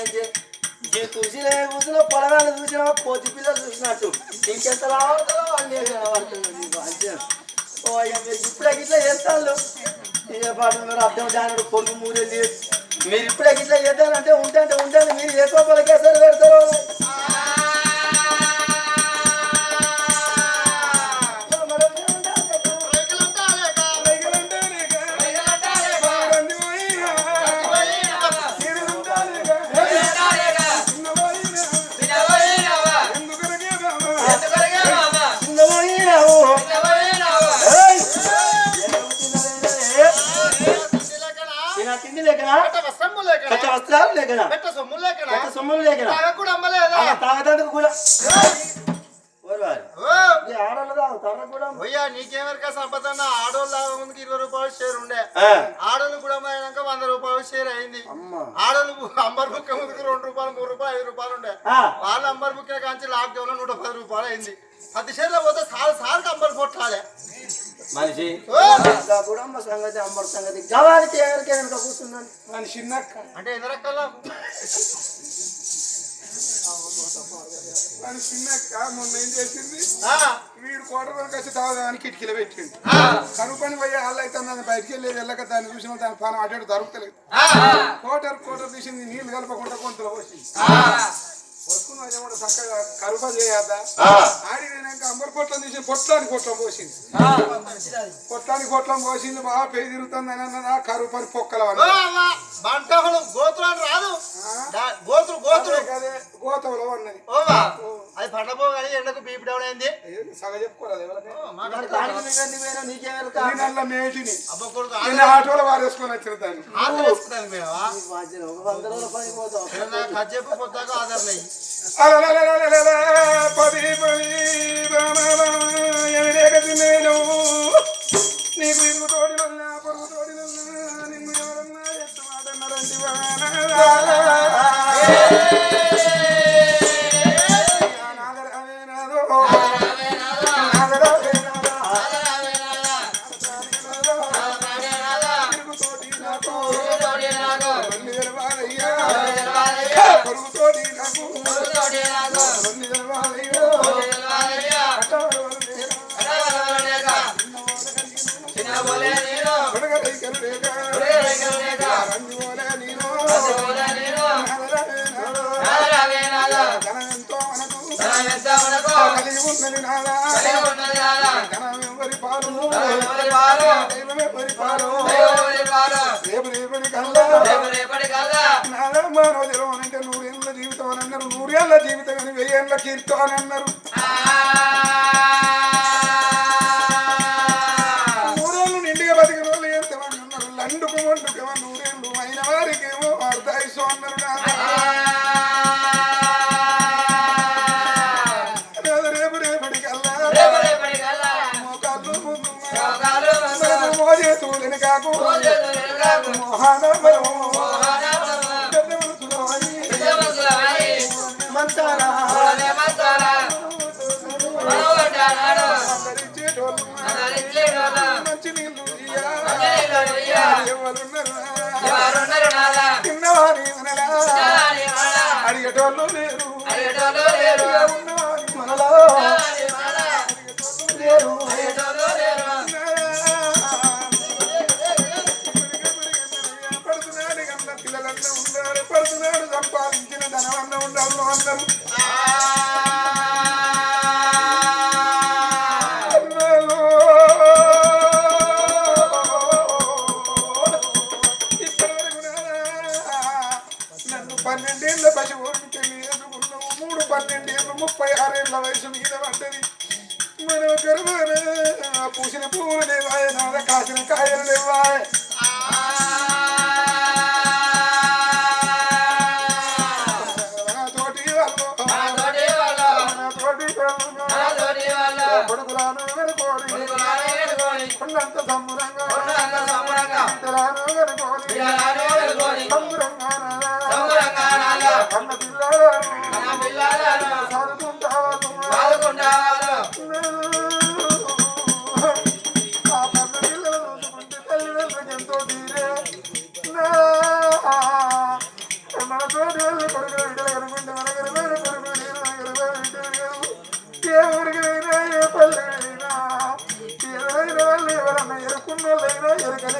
అయితే ఈ తులసిలో కూర్చున్న పొలగాలు చూసిన కోతి పిల్లలు చూసినట్టు. ఇంకెంత రావడతారో వాళ్ళు ఓ అయ్యా మీరు ఇప్పుడే గిట్లా చేస్తాను ఇదే పాట మీరు అర్థం దాని పొరుగు మూరేది మీరు ఇప్పుడే గిట్లా చేద్దానంటే ఉంటే ఉంటాను మీరు ఏ కోపలకేసారి పెడతారు వస్త్రాలు లేకనా? కచ్చ సొమ్ములు లేకనా? అలా తాగటానికి కూడా. ఓర్వారి. ఈ ఆడోళ్ళు తాగుతారా కూడా నీకేమరికా ఆడోళ్ళు లాగా ముందుకు ఇరవై రూపాయలు షేర్ ఉండే. ఆడోళ్ళు కూడా అయినాక వంద రూపాయలు షేర్ అయింది. ఆడోళ్ళు అంబర్ బుక్ ముందుకు రెండు రూపాయలు మూడు రూపాయలు ఐదు రూపాయలు ఉండే. వాళ్ళ అంబర్ బుక్ కాంచి లాక్డౌన్లో నూట పది రూపాయలు అయింది. పది షేర్లో పోతే సార్ సార్ అంబర్ కొట్టాలి మనిషి. అమ్మ సంగతి అమ్మడి సంగతి గవానికి ఎవరికి వెనక కూర్చున్నాను మన చిన్నక్క అంటే మన చిన్నక్క మొన్న ఏం చేసింది? ఆ, వీడు కోటలోకి వచ్చి తాగడానికి కిటికీలో కరువు పని పోయి వాళ్ళు అయితే నన్ను బయటికి వెళ్ళేది వెళ్ళక దాన్ని చూసిన దాని పానం అటు దొరుకుతలేదు ఆ, కోటర్ కోటర్ తీసింది నీళ్ళు కలపకుండా కొంతలో వచ్చింది ఆ, వస్తున్నా ఏమన్నా చక్కగా కరువు పని చేయద్దా? ఆ. ఆడి నేనాక అంబర్ పొట్లం తీసి పొట్లానికి పొట్లం పోసింది. పొట్లానికి పొట్లం పోసింది బాగా పెయి తిరుగుతుంది అని అన్నదా కరువు పని పొక్కల గోత్రాలు రాదు. గోత్రు గోత్రు అదే గోతంలో అన్నది ఓవా అది పండపోగానే ఎండకు బీపీ డౌన్ అయింది సగ చెప్పుకోరాదు ఎవరికి? ఓ, మాకు మరి దానికి నువ్వు ఎన్ని పోయినావు? నీకేం ఎరక? నేను అల్ల మేటిని. నిన్న ఆటోలో వారేసుకొని వచ్చిన దాన్ని. ఆధార్ వేసుకుంటాను మేమా ఏమన్నా కజ్జెప్పు పొద్దాక ఆధార్ పది పది బాణాల, తినేను. నీకు ఇరుగు తోడిలన్నా, పొరుగు తోడిలన్నా, నిన్ను ఎవరన్నా ఎత్తు మాటన్నారంటి వానాలా. నాదరవే నూరేళ్ళ జీవితం అని అన్నారు జీవితం అని వెయ్యేళ్ళ కీర్తం అని అన్నారు ఎవరున్నారు? తిన్నవారి అడిగేటోళ్ళు ఎరుకనే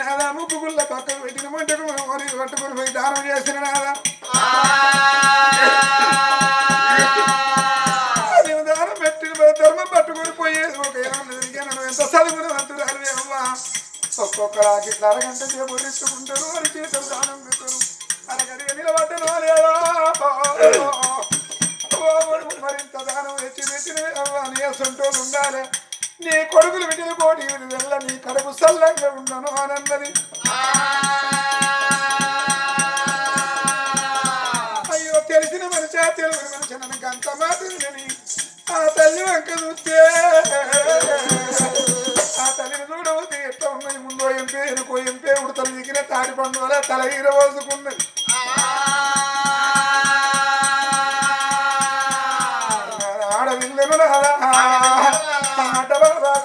నాదా అని గుళ్ళ పక్కన పెట్టిన మంటకు మరి పట్టుకొని పోయి దానం చేసిన నాదా దానం పెట్టిన ధర్మం పట్టుకొని పోయేది ఒక ఏమన్నది ఎంత చదువుకుని అంటున్నారు అమ్మా ఒక్కొక్కరు అరగంట సేపు రిచ్చుకుంటారు మరి చేతులు దానం పెట్టారు అరగడిగా నిలబడ్డను లేదా మరింత దానం ఎత్తి పెట్టిన నీ ఉండాలి నీ కొడుకులు విడిన కోటి వెళ్ళ నీ కడుపు సల్లంగా ఉండను అని అన్నది అయ్యో తెలిసిన మనిషి తెలియని మనిషి నన్ను అంత మాత్రమని ఆ తల్లి వంక చూస్తే ఆ తల్లిని చూడవద్దు ఎట్లా ఉన్నది ముందు ఎంపే ఎనుకో ఎంపే ఉడతలు దిగిన తాడి పండు వల్ల తల ఈర పోసుకున్నది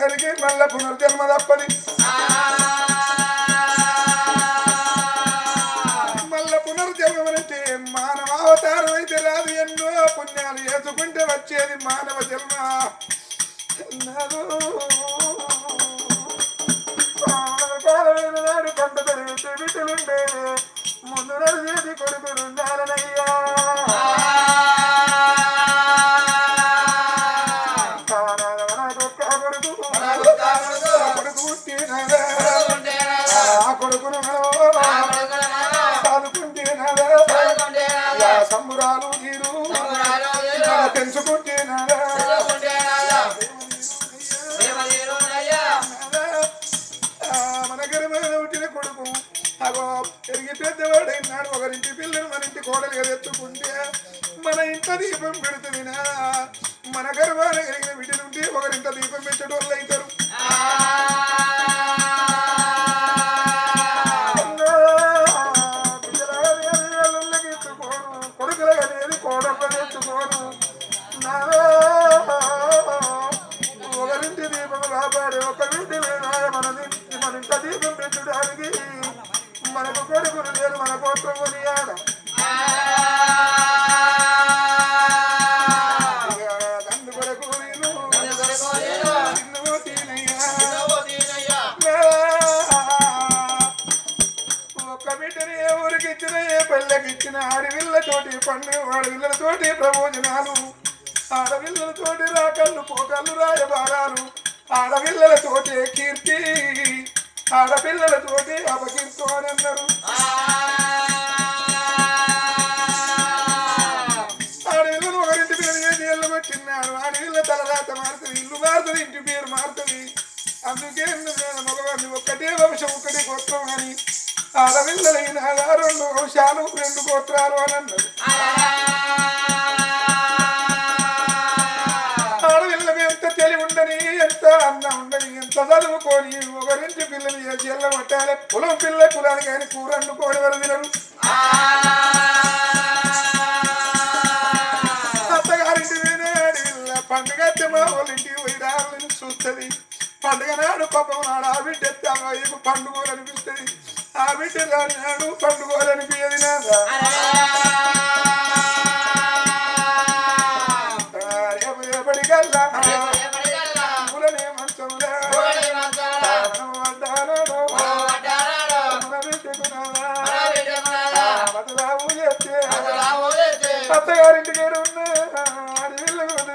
మరణించిన మళ్ళా పునర్జన్మ తప్పని పండుగ ఆడవిళ్ళతోటి ప్రమోజనాలు ఆడవిళ్ళతోటి రాకళ్ళు పోకళ్ళు రాయబారాలు ఆడపిల్లలతోటి కీర్తి ఆడపిల్లలతోటి అపకీర్తి అని అన్నారు. ఆడవిల్లలు ఒకరింటి పేరు ఏది ఎల్లు పెట్టినాడు ఆడవిల్ల తలరాత మారుతుంది ఇల్లు మారుతుంది ఇంటి పేరు మారుతుంది. అందుకే మగవాడిని ఒక్కటే వంశం ఒక్కటే గోత్రం అని ఆడపిల్లలైన రెండు వంశాలు రెండు గోత్రాలు అని అన్నాడు. ఆడపిల్లకి ఎంత తెలివి ఉండని ఎంత అన్నం ఉండని ఎంత చదువుకొని ఒకరింటి పిల్లలు చేసి ఎల్లబట్టాలి కులం పిల్ల కులానికి కానీ కూర వండుకోని వారు తినరు. అత్తగారింటి పండుగ మా వాళ్ళ ఇంటికి పోయి చూస్తుంది. పండుగ నాడు పాపం నాడు ఆ బిడ్డ పండుగలు అనిపిస్తుంది. ఆ బిడ్డ రాని నాడు పండుగలు అనిపించదు నాదా రేపు రేపటికల్లా పూలనే మంచంలో మన అత్తగారింటికి ఉన్న అడవిలో మన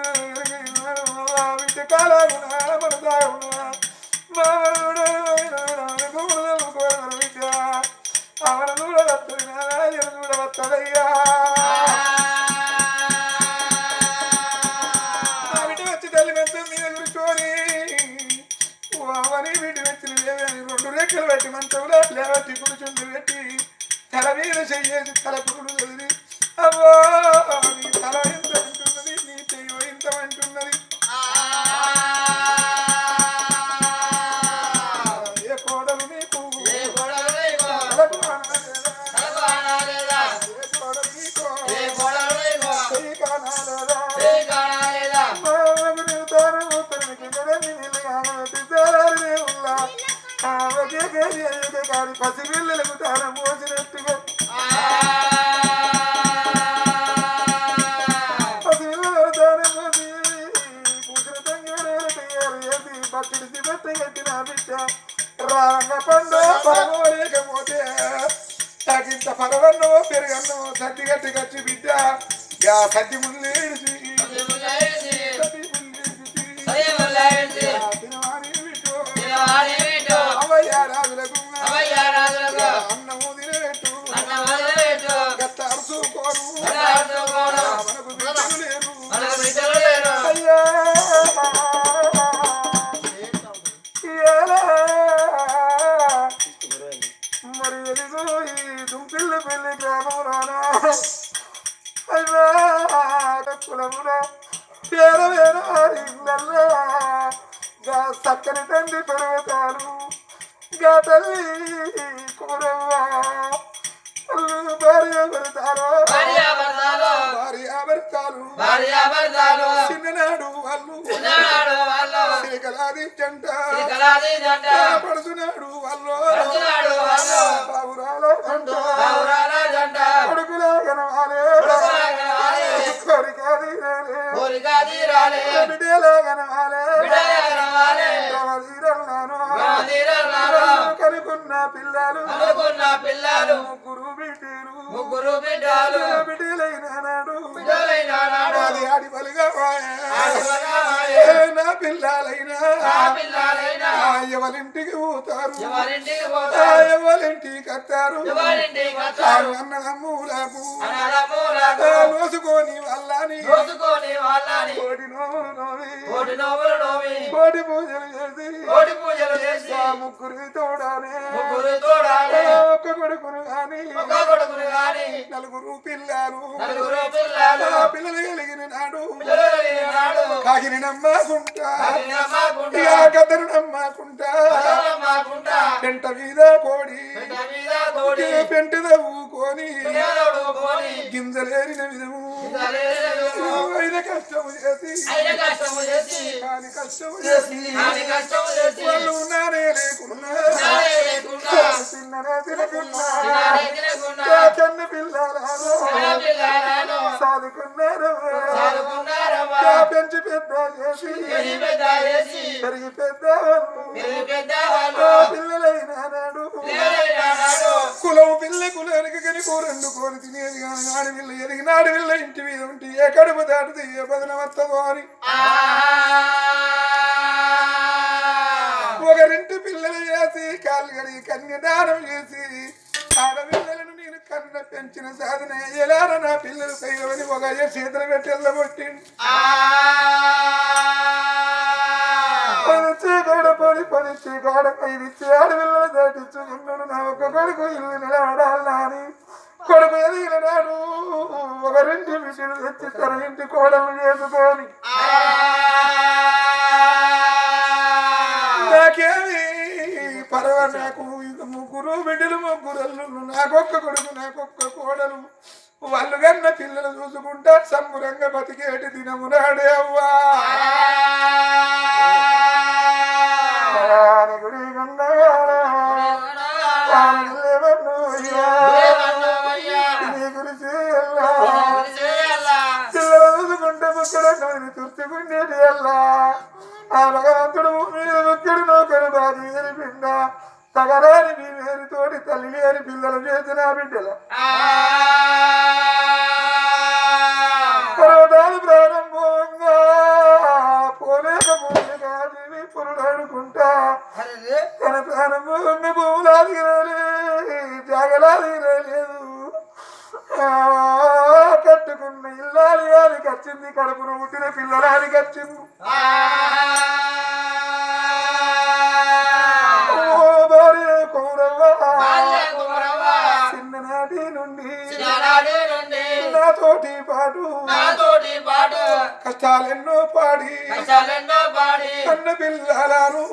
야, 간디 무슨 సిరికలాది జంట. పడుతున్నాడు వాళ్ళు బాబురాలో జంట. కొడుకులా కనవాలే కోరికాది బిడ్డలే కనవాలే ప్రవదీరన్నాను కనుకున్న పిల్లలు. పిల్లలు. ముగ్గురు బిడ్డలు. ముగ్గురు బిడ్డలు. బిడ్డలైన నాడు. బిడ్డలైన నాడు. నాది ఆడి బలిగా ఆడవగామాయే. నా పిల్లలైనా ఎవరింటికి పోతారు? ఎవరింటికి వస్తారు అన్నదమ్ములకు మోసుకొని వాళ్ళని కోటి పూజలు చేసి కోటి పూజలు చేసి ఆ ముగ్గురి తోడానే ఒక కొడుకుని గాని నలుగురు పిల్లలు పిల్లలు కలిగిన నాడు పిల్లలు కలిగిన మాకుంటా, పెంట మీద కోడి. పెద్ద మీద గింజలేరిన విధము అయిన కష్టము చేసి కాని కష్టము చేసి వాళ్ళు నానే లేకున్నా తిన్ననే తినకున్నా పెంచి పెద్ద చేసి పెరిగి పెద్ద కులం పిల్ల కులానికి కని కూరండు కోరి తినేది కానీ ఆడపిల్ల ఎదిగిన ఆడపిల్ల ఇంటి మీద ఉంటే ఏ కడుపు దాటితే ఏ బదన వస్తుందో అని. ఒకరింటి పిల్లలు చేసి కాళ్ళు కడిగి కన్యదానం చేసి ఆడపిల్లలను నేను కన్న పెంచిన సాధన ఎలార నా పిల్లలు సైలవని ఒక చేతులు పెట్టి వెళ్ళబొట్టిండు పనిచ్చి గోడ పని పనిచ్చి గోడ పైనిచ్చి ఆడపిల్లలు దాటించుకున్నాడు నా ఒక కొడుకు ఇల్లు నిలబడాలా అని కొడుకు ఎదిగినాడు. ఒక రెండు బిడ్డలు తెచ్చి తన కోడలు చేసుకొని నాకేమి పర్వ నాకు ముగ్గురు బిడ్డలు ముగ్గురు అల్లుళ్ళు నాకొక్క కొడుకు నాకొక్క కోడలు. వాళ్ళు కన్న పిల్లలు చూసుకుంటా సంబురంగా బతికేటి దినమునాడే అవ్వా. ఆ భగవంతుడు నోకరు బాధి పిండ తగరాని మీ వేరు తోటి తల్లి లేని పిల్లలు చేసిన బిడ్డల. పర్వతాలు ప్రారంభంగా పోలేక పోలేక దేవి పురుడాడుకుంటా తన ప్రారంభంగా భూములాది జాగలాది లేదు కట్టుకున్న ఇల్లాలి అని కచ్చింది కడుపున ఓ భార్య కౌరవ్వ చిన్ననాటి నుండి నాతోటి పాటు కష్టాలెన్నో పాడి కన్న పిల్లలను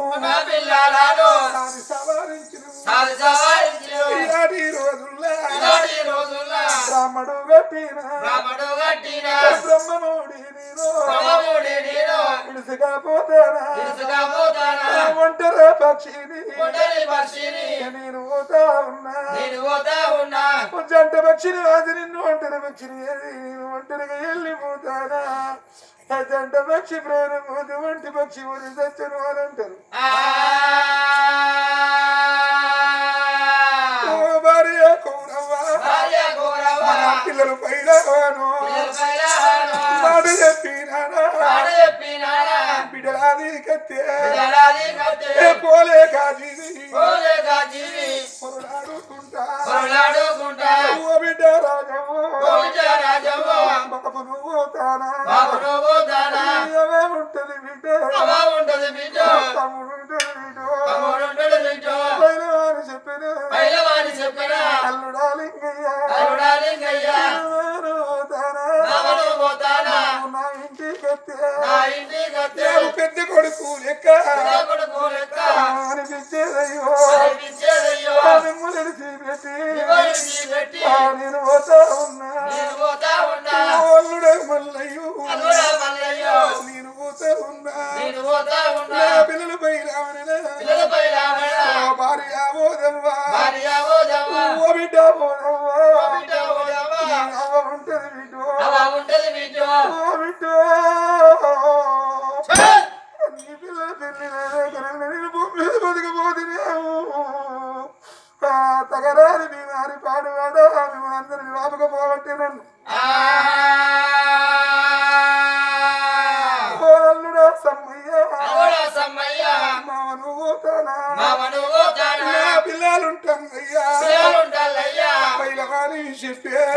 సారి సవారించిన. ఈనాటి రోజుల్లో బ్రాహ్మడు గట్టిన ఇడుసుగా పోతానా? ఒంటరి పక్షిని. నేను పోతా ఉన్నా. జంట పక్షిని వాసి నిన్ను ఒంటరి పక్షిని నేను ఒంటరిగా వెళ్ళిపోతానా? జంట పక్షి ప్రాణం పోతే ఒంటి పక్షి పోతే చచ్చను అని అంటారు. పిల్లలు పైలవాను బిడలాది కత్తే ఏ పోలే కాజీది పొరలాడుకుంటా ఓ బిడ్డ రాజము బాబు నువ్వు తానా ఏమే ఉంటది బిడ్డ ఉంటది బిడ్డ తమ్ముడు ఉంటది బిడ్డ పైలవాని చెప్పిన పైలవాని చెప్పిన అల్లుడాలింగయ్య అరుడాలింగయ్య తానా నేను పెద్ద కొడుకు లెక్క. అనిపించేదయ్యో మిమ్మల్ని నేను పోతా ఉన్నా. మల్లయ్యో. పిల్లలుంటాయ్యా పిల్లలుంటాలయ్యా పైలవాని చెప్పే పైలవాని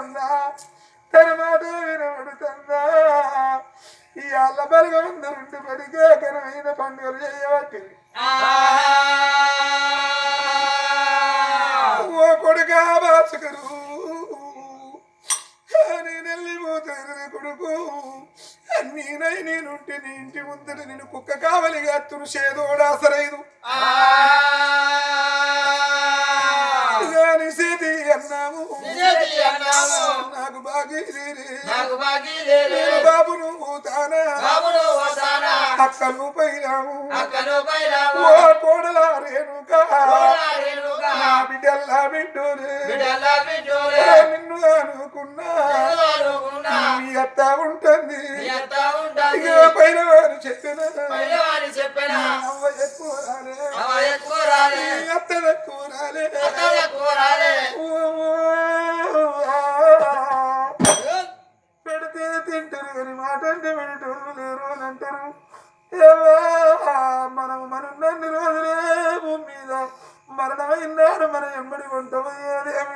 వల్ల తన మాట వినబడుతుందా ఈ అల్ల బలగమందరుండి పడిగా ఘనమైన పండుగలు చేయబట్టి ఓ కొడుకా బాసుకరు నేను కొడుకు అన్నీనై నేనుంటే నీ ఇంటి ముందర నేను కుక్క కావలిగా తురుషేదోడాసరైదు ఆ. నాకు బాకీ లేదు. నేను బాబును పోతానా? బాబును పోతానా? అక్కను పోయినాము. అక్కను పైరాము ఓ కోడల రేణుక. నా బిడ్డల్లా బిడ్డోరే. బిడ్డల బిడ్డోరే. నిన్ను అనుకున్నా? అనుకున్నా. మీ అత్త ఉంటుంది. ఎంత ఉంటుంది. ఇక పైన వారు చెప్పిన. చెప్పిన అవ్వ ఎక్కువ రాలే. అవ ఎక్కువ రాలే. మీ అత్త ఎక్కువ రాలే. అతను ఎక్కువ రాలే. ఓ, మాట అంటే వినేటోళ్ళు లేరు అని అంటారు. మనము మనం మనున్నన్ని రోజులే భూమి మీద మరణమైనారు మనం ఎంబడి ఉంటాము ఏదేమి